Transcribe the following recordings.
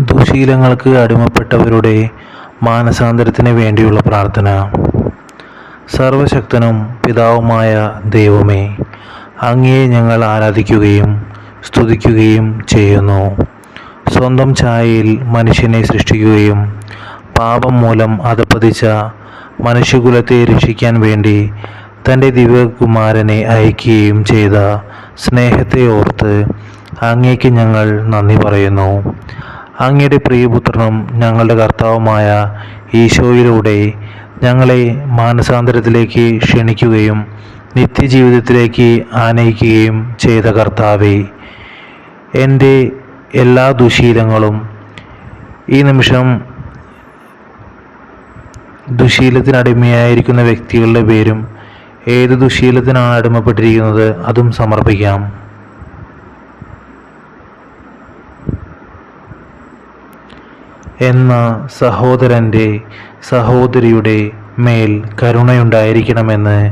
ദുശീലങ്ങൾക്ക് അടിമപ്പെട്ടവരുടെ മാനസാന്തരത്തിന് വേണ്ടിയുള്ള പ്രാർത്ഥന. സർവശക്തനും പിതാവുമായ ദൈവമേ അങ്ങയെ ഞങ്ങൾ ആരാധിക്കുകയും സ്തുതിക്കുകയും ചെയ്യുന്നു. സ്വന്തം ഛായയിൽ മനുഷ്യനെ സൃഷ്ടിക്കുകയും പാപം മൂലം അധപ്പതിച്ച മനുഷ്യകുലത്തെ രക്ഷിക്കാൻ വേണ്ടി തന്റെ ദിവ്യകുമാരനെ അയക്കുകയും ചെയ്ത സ്നേഹത്തെ ഓർത്ത് അങ്ങേക്ക് ഞങ്ങൾ നന്ദി പറയുന്നു. അങ്ങയുടെ പ്രിയപുത്രനും ഞങ്ങളുടെ കർത്താവുമായ ഈശോയിലൂടെ ഞങ്ങളെ മാനസാന്തരത്തിലേക്ക് ക്ഷണിക്കുകയും നിത്യജീവിതത്തിലേക്ക് ആനയിക്കുകയും ചെയ്ത കർത്താവെ എന്റെ എല്ലാ ദുശീലങ്ങളും ഈ നിമിഷം ദുശീലത്തിനടിമയായിരിക്കുന്ന വ്യക്തികളുടെ പേരും ഏത് ദുശീലത്തിനാണ് അടിമപ്പെട്ടിരിക്കുന്നത് അതും സമർപ്പിക്കാം. എന്ന സഹോദരന്റെ സഹോദരിയുടെ മേൽ കരുണയുണ്ടായിരിക്കണമെന്ന്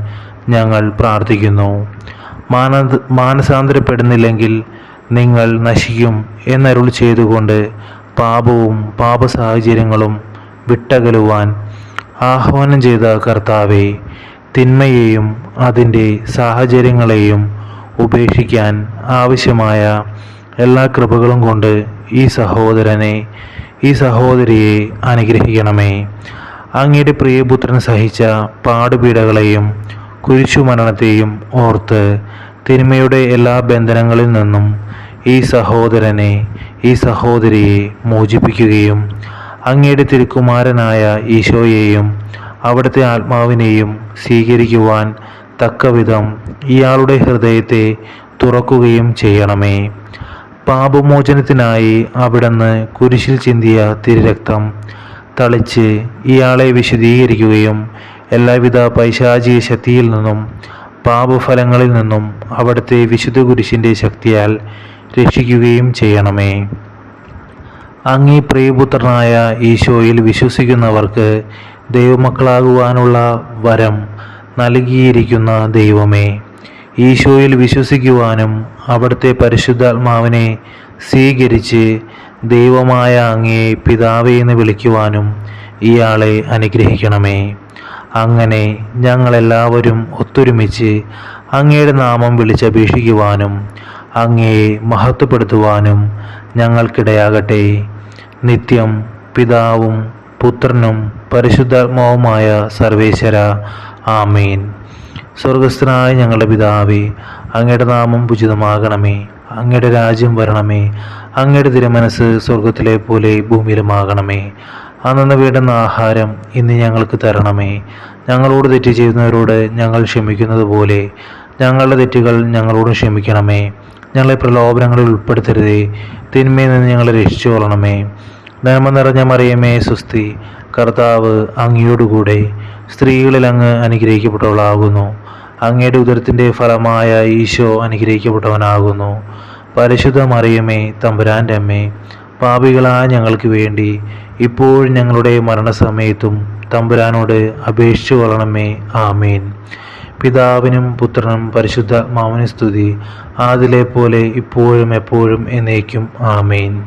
ഞങ്ങൾ പ്രാർത്ഥിക്കുന്നു. മാന മാനസാന്തരപ്പെടുന്നില്ലെങ്കിൽ നിങ്ങൾ നശിക്കും എന്നരുൾ ചെയ്തുകൊണ്ട് പാപവും പാപ സാഹചര്യങ്ങളും വിട്ടകലുവാൻ ആഹ്വാനം ചെയ്ത കർത്താവെ തിന്മയെയും അതിന്റെ സാഹചര്യങ്ങളെയും ഉപേക്ഷിക്കാൻ ആവശ്യമായ എല്ലാ കൃപകളും കൊണ്ട് ഈ സഹോദരനെ ഈ സഹോദരിയെ അനുഗ്രഹിക്കണമേ. അങ്ങയുടെ പ്രിയപുത്രൻ സഹിച്ച പാടുപീടകളെയും കുരിശുമരണത്തെയും ഓർത്ത് തിന്മയുടെ എല്ലാ ബന്ധനങ്ങളിൽ നിന്നും ഈ സഹോദരനെ ഈ സഹോദരിയെ മോചിപ്പിക്കുകയും അങ്ങയുടെ തിരുക്കുമാരനായ ഈശോയെയും അവിടുത്തെ ആത്മാവിനെയും സ്വീകരിക്കുവാൻ തക്കവിധം ഇയാളുടെ ഹൃദയത്തെ തുറക്കുകയും ചെയ്യണമേ. പാപമോചനത്തിനായി അവിടുന്ന് കുരിശിൽ ചിന്തിയ തിരുരക്തം തളിച്ച് ഇയാളെ വിശദീകരിക്കുകയും എല്ലാവിധ പൈശാചിക ശക്തിയിൽ നിന്നും പാപഫലങ്ങളിൽ നിന്നും അവിടുത്തെ വിശുദ്ധ കുരിശിന്റെ ശക്തിയാൽ രക്ഷിക്കുകയും ചെയ്യണമേ. അങ്ങീ പ്രിയപുത്രനായ ഈശോയിൽ വിശ്വസിക്കുന്നവർക്ക് ദൈവമക്കളാകുവാനുള്ള വരം നൽകിയിരിക്കുന്ന ദൈവമേ. ഈശോയിൽ വിശ്വസിക്കുവാനും അവിടുത്തെ പരിശുദ്ധാത്മാവിനെ സ്വീകരിച്ച് ദൈവമായ അങ്ങയെ പിതാവേ എന്ന് വിളിക്കുവാനും ഇയാളെ അനുഗ്രഹിക്കണമേ. അങ്ങനെ ഞങ്ങളെല്ലാവരും ഒത്തൊരുമിച്ച് അങ്ങയുടെ നാമം വിളിച്ചപേക്ഷിക്കുവാനും അങ്ങയെ മഹത്വപ്പെടുത്തുവാനും ഞങ്ങൾക്കിടയാകട്ടെ. നിത്യം പിതാവും പുത്രനും പരിശുദ്ധാത്മാവുമായ സർവേശ്വര. ആമേൻ. സ്വർഗസ്ഥനായ ഞങ്ങളുടെ പിതാവേ അങ്ങയുടെ നാമം ഉചിതമാകണമേ അങ്ങയുടെ രാജ്യം വരണമേ അങ്ങയുടെ തിരുമനസ് സ്വർഗത്തിലെ പോലെ ഭൂമിയിലുമാകണമേ. അന്നു വേണ്ടുന്ന ആഹാരം ഇന്ന് ഞങ്ങൾക്ക് തരണമേ. ഞങ്ങളോട് തെറ്റ് ചെയ്യുന്നവരോട് ഞങ്ങൾ ക്ഷമിക്കുന്നത് പോലെ ഞങ്ങളുടെ തെറ്റുകൾ ഞങ്ങളോട് ക്ഷമിക്കണമേ. ഞങ്ങളെ പ്രലോഭനങ്ങളിൽ ഉൾപ്പെടുത്തരുതേ. തിന്മയിൽ നിന്ന് ഞങ്ങളെ രക്ഷിച്ചു കൊള്ളണമേ നന്മ നിറഞ്ഞ മറിയമേ സുസ്തി കർത്താവ് അങ്ങയോടുകൂടെ സ്ത്രീകളിൽ അങ്ങ് അനുഗ്രഹിക്കപ്പെട്ടവളാകുന്നു. അങ്ങയുടെ ഉദരത്തിന്റെ ഫലമായ ഈശോ അനുഗ്രഹിക്കപ്പെട്ടവനാകുന്നു. പരിശുദ്ധ മറിയമേ തമ്പുരാന്റെ അമ്മേ പാപികളായ ഞങ്ങൾക്ക് വേണ്ടി ഇപ്പോൾ ഞങ്ങളുടെ മരണസമയത്തും തമ്പുരാനോട് അപേക്ഷിച്ചു കൊള്ളണമേ. ആമേൻ. പിതാവിനും പുത്രനും പരിശുദ്ധ മാമന സ്തുതി. ആദിലെ പോലെ ഇപ്പോഴും എപ്പോഴും എന്നേക്കും. ആമേൻ.